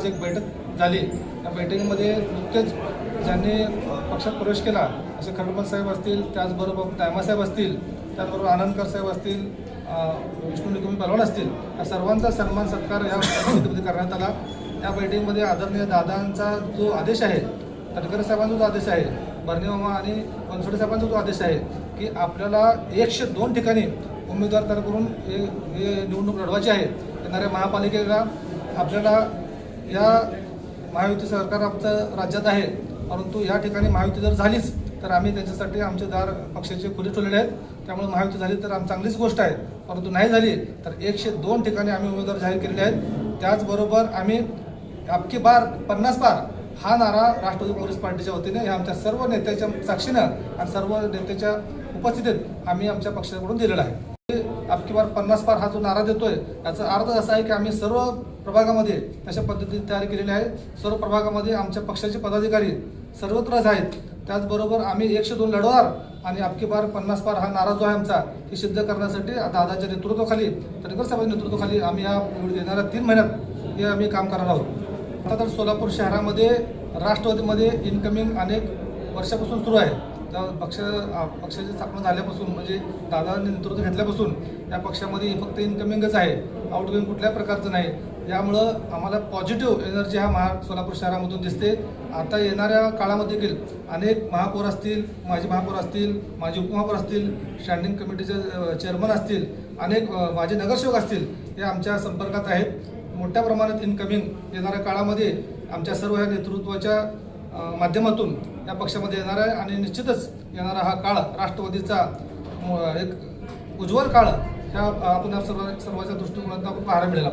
आज एक बैठक झाली. त्या बैठकीमध्ये नुकतेच ज्यांनी पक्षात प्रवेश केला असे खंडपत साहेब असतील त्याचबरोबर तायमासाहेब असतील त्याचबरोबर आनंदकर साहेब असतील विष्णू निकुमी पलवाड असतील या सर्वांचा सन्मान सत्कार या बैठकीमध्ये करण्यात आला. या बैठकीमध्ये आदरणीय दादांचा जो आदेश आहे तटकरे साहेबांचा जो आदेश आहे बर्णे मामा आणि बनसोडे साहेबांचा जो आदेश आहे की आपल्याला एकशे दोन ठिकाणी उमेदवार तयार करून हे हे निवडणूक लढवायची आहे. येणाऱ्या महापालिकेला आपल्याला या महायुती सरकार आमचं राज्यात आहे परंतु या ठिकाणी महायुती जर झालीच तर आम्ही त्याच्यासाठी आमचे दार पक्षाचे खुले ठेवलेले आहेत. त्यामुळे महायुती झाली तर आम चांगलीच गोष्ट आहे. परंतु नाही झाली तर एकशे दोन ठिकाणी आम्ही उमेदवार जाहीर केलेले आहेत. त्याचबरोबर आम्ही अबकी बार पन्नास बार हा नारा राष्ट्रवादी काँग्रेस पार्टीच्या वतीने या आमच्या सर्व नेत्याच्या साक्षीनं आणि सर्व नेत्याच्या उपस्थितीत आम्ही आमच्या पक्षाकडून दिलेला आहे. अबकी बार पन्नास पार हा जो नारा देतोय याचा अर्थ असा आहे की आम्ही सर्व प्रभागामध्ये तशा पद्धतीने तयारी केलेली आहे. सर्व प्रभागामध्ये आमच्या पक्षाचे पदाधिकारी सर्वत्रच आहेत. त्याचबरोबर आम्ही एकशे दोन लढवणार आणि अबकी बार पन्नास पार हा नारा जो आहे आमचा हे सिद्ध करण्यासाठी दादाच्या नेतृत्वाखाली तटकर साहेबांच्या नेतृत्वाखाली आम्ही या येणाऱ्या तीन महिन्यात हे आम्ही काम करणार आहोत. आता तर सोलापूर शहरामध्ये राष्ट्रवादीमध्ये इन्कमिंग अनेक वर्षापासून सुरू आहे. त्या पक्ष पक्षाची स्थापना झाल्यापासून म्हणजे दादांनी नेतृत्व घेतल्यापासून या पक्षामध्ये फक्त इन्कमिंगच आहे. आउटगोईंग कुठल्या प्रकारचं नाही. यामुळं आम्हाला पॉझिटिव्ह एनर्जी हा महा सोलापूर शहरामधून दिसते. आता येणाऱ्या काळामध्ये देखील अनेक महापौर असतील माजी महापौर असतील माजी उपमहापौर असतील स्टँडिंग कमिटीचे चेअरमन असतील अनेक माजी नगरसेवक असतील हे आमच्या संपर्कात आहेत. मोठ्या प्रमाणात इन्कमिंग येणाऱ्या काळामध्ये आमच्या सर्व या नेतृत्वाच्या माध्यमातून या पक्षामध्ये येणार आहे आणि निश्चितच येणारा हा काळ राष्ट्रवादीचा एक उज्ज्वल काळ ह्या आपण सर्व सर्वांच्या दृष्टिकोनातून आपण पाहायला मिळेल